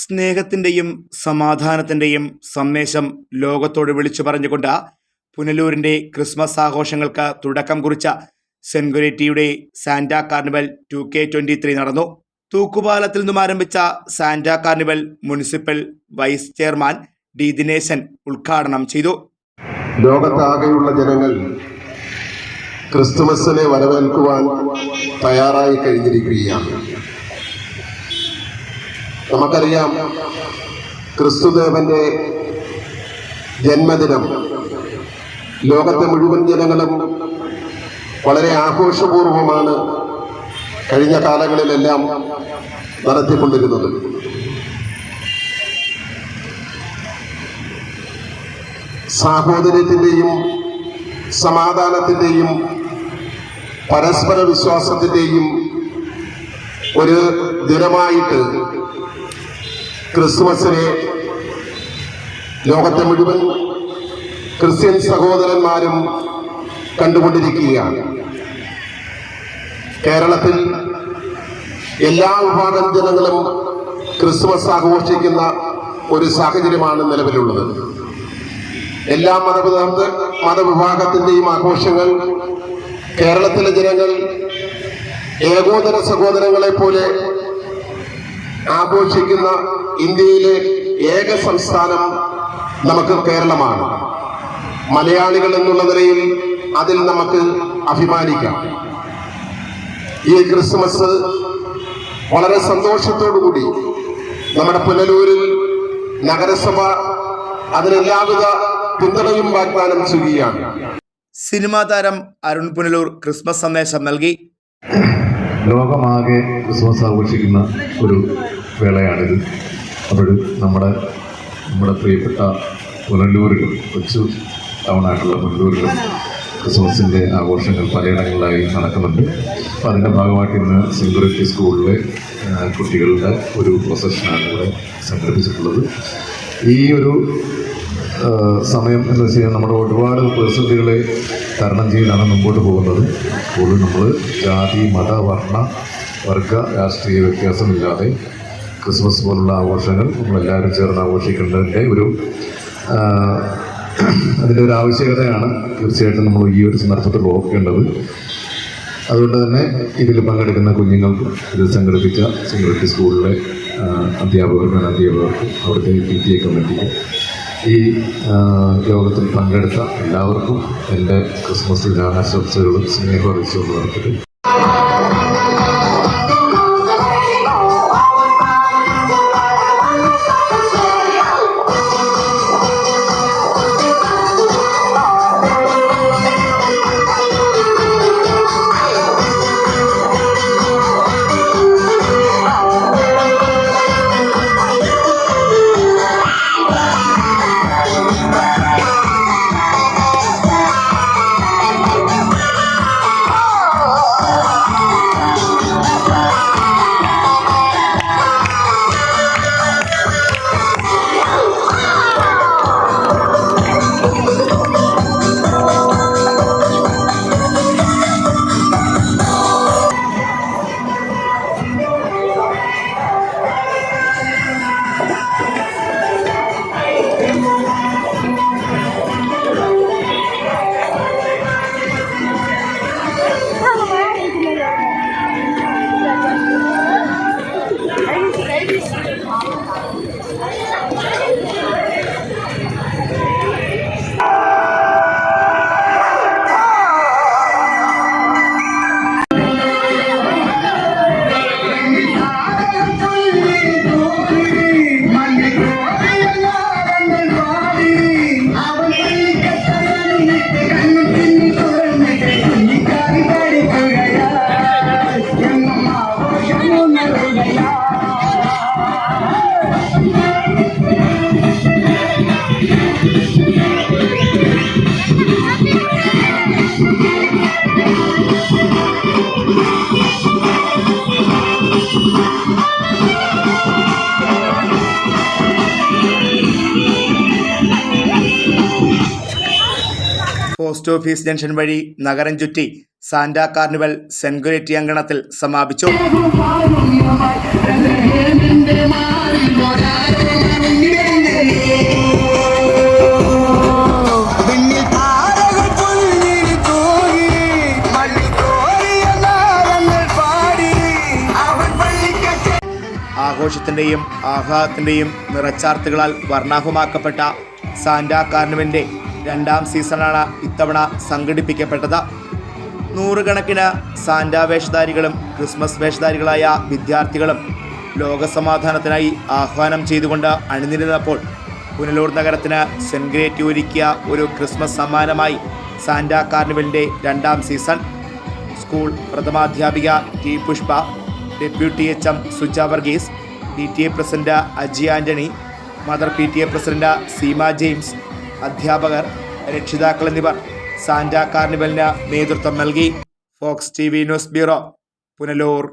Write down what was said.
സ്നേഹത്തിന്റെയും സമാധാനത്തിന്റെയും സന്ദേശം ലോകത്തോട് വിളിച്ചു പറഞ്ഞുകൊണ്ട് പുനലൂരിന്റെ ക്രിസ്മസ് ആഘോഷങ്ങൾക്ക് തുടക്കം കുറിച്ച സെൻഗുരേറ്റിയുടെ Santa carnival two K twenty three നടന്നു. തൂക്കുപാലത്തിൽ നിന്നും ആരംഭിച്ച Santa carnival municipal vice chairman D Dineshan ഉദ്ഘാടനം ചെയ്തു. ലോകത്താകെയുള്ള ജനങ്ങൾ ക്രിസ്തുമസിനെ വരവേൽക്കുവാൻ തയ്യാറായി കഴിഞ്ഞിരിക്കുകയാണ്. നമുക്കറിയാം ക്രിസ്തുദേവന്റെ ജന്മദിനം ലോകത്തെ മുഴുവൻ ജനങ്ങളും വളരെ ആഘോഷപൂർവമാണ് കഴിഞ്ഞ കാലങ്ങളിലെല്ലാം നടത്തിക്കൊണ്ടിരുന്നത്. സാഹോദര്യത്തിന്റെയും സമാധാനത്തിന്റെയും പരസ്പര വിശ്വാസത്തിന്റെയും ഒരു ദിനമായിട്ട് ക്രിസ്മസിനെ ലോകത്തെ മുഴുവൻ ക്രിസ്ത്യൻ സഹോദരന്മാരും കണ്ടുകൊണ്ടിരിക്കുകയാണ്. കേരളത്തിൽ എല്ലാ വിഭാഗം ജനങ്ങളും ക്രിസ്മസ് ആഘോഷിക്കുന്ന ഒരു സാഹചര്യമാണ് നിലവിലുള്ളത്. എല്ലാ മതവിധ മതവിഭാഗത്തിന്റെയും ആഘോഷങ്ങൾ കേരളത്തിലെ ജനങ്ങൾ ഏകോദര സഹോദരങ്ങളെ പോലെ ആഘോഷിക്കുന്ന ഇന്ത്യയിലെ ഏക സംസ്ഥാനം നമുക്ക് കേരളമാണ്. മലയാളികൾ എന്നുള്ള നിലയിൽ അതിൽ നമുക്ക് അഭിമാനിക്കാം. ഈ ക്രിസ്മസ് വളരെ സന്തോഷത്തോടുകൂടി നമ്മുടെ പുനലൂരിൽ നഗരസഭ അതിനെല്ലാവിധ പിന്തുണയും വാഗ്ദാനം ചെയ്യുകയാണ്. സിനിമാ താരം അരുൺ പുനലൂർ ക്രിസ്മസ് സന്ദേശം നൽകി. ലോകമാകെ ക്രിസ്മസ് ആഘോഷിക്കുന്ന ഒരു വേളയാണിത് അപ്പോൾ നമ്മുടെ നമ്മുടെ പ്രിയപ്പെട്ട പുനലൂരിലും കൊച്ചു ടൗണായിട്ടുള്ള പുനലൂരിലും ക്രിസ്മസിന്റെ ആഘോഷങ്ങൾ പലയിടങ്ങളിലായി നടക്കുന്നുണ്ട്. അപ്പോൾ അതിന്റെ ഭാഗമായിട്ട് ഇന്ന് സിംഗുറിറ്റി സ്കൂളിലെ കുട്ടികളുടെ ഒരു പ്രൊസഷനാണ് ഇവിടെ സംഘടിപ്പിച്ചിട്ടുള്ളത്. ഈ ഒരു സമയം എന്ന് വെച്ച് കഴിഞ്ഞാൽ നമ്മുടെ ഒരുപാട് പ്രതിസന്ധികളെ തരണം ചെയ്താണ് മുമ്പോട്ട് പോകുന്നത്. കൂടുതൽ നമ്മൾ ജാതി മത വർണ വർഗ രാഷ്ട്രീയ വ്യത്യാസമില്ലാതെ ക്രിസ്മസ് പോലുള്ള ആഘോഷങ്ങൾ നമ്മളെല്ലാവരും ചേർന്ന് ആഘോഷിക്കേണ്ടതിന്റെ ഒരു അതിന്റെ ഒരു ആവശ്യകതയാണ് തീർച്ചയായിട്ടും നമ്മൾ ഈ ഒരു സന്ദർഭത്തിൽ ഓർക്കേണ്ടത്. അതുകൊണ്ട് തന്നെ ഇതിൽ പങ്കെടുക്കുന്ന കുഞ്ഞുങ്ങൾക്കും ഇത് സംഘടിപ്പിച്ച സെക്യൂരിറ്റി സ്കൂളിലെ അധ്യാപകർക്കും അധ്യാപകർക്കും അവിടുത്തെ പി ടി എ കമ്മിറ്റിക്കും ഈ യോഗത്തിൽ പങ്കെടുത്ത എല്ലാവർക്കും എന്റെ ക്രിസ്മസ് ദിനാശംസകളും സ്നേഹം അറിയിച്ചുകൊണ്ട് നടത്തിട്ട് പോസ്റ്റ് ഓഫീസ് ജംഗ്ഷൻ വഴി നഗരം ചുറ്റി സാന്റ കാർണിവൽ സെൻഗുരേറ്റി അങ്കണത്തിൽ സമാപിച്ചു. ആഘോഷത്തിന്റെയും ആഹ്ലാദത്തിന്റെയും നിറച്ചാർത്തുകളാൽ വർണാഭമാക്കപ്പെട്ട സാന്റ കാർണിവലിന്റെ രണ്ടാം സീസണാണ് ഇത്തവണ സംഘടിപ്പിക്കപ്പെട്ടത്. നൂറുകണക്കിന് സാന്റാ വേഷധാരികളും ക്രിസ്മസ് വേഷധാരികളായ വിദ്യാർത്ഥികളും ലോകസമാധാനത്തിനായി ആഹ്വാനം ചെയ്തുകൊണ്ട് അണിനിരുന്നപ്പോൾ പുനലൂർ നഗരത്തിന് സെൻഗ്രേറ്റ് ഗ്രേറ്റ് ഒരുക്കിയ ഒരു ക്രിസ്മസ് സമ്മാനമായി സാന്റാ കാർണിവലിന്റെ രണ്ടാം season. School പ്രഥമാധ്യാപിക T Pushpa deputy H M Suja Varghese P T A president Aji Antony mother P T A president Seema James അധ്യാപകർ രക്ഷിതാക്കൾ എന്നിവർ സാന്റാ കാർണിവലിന് നേതൃത്വം നൽകി. Fox T news bureau Punalur.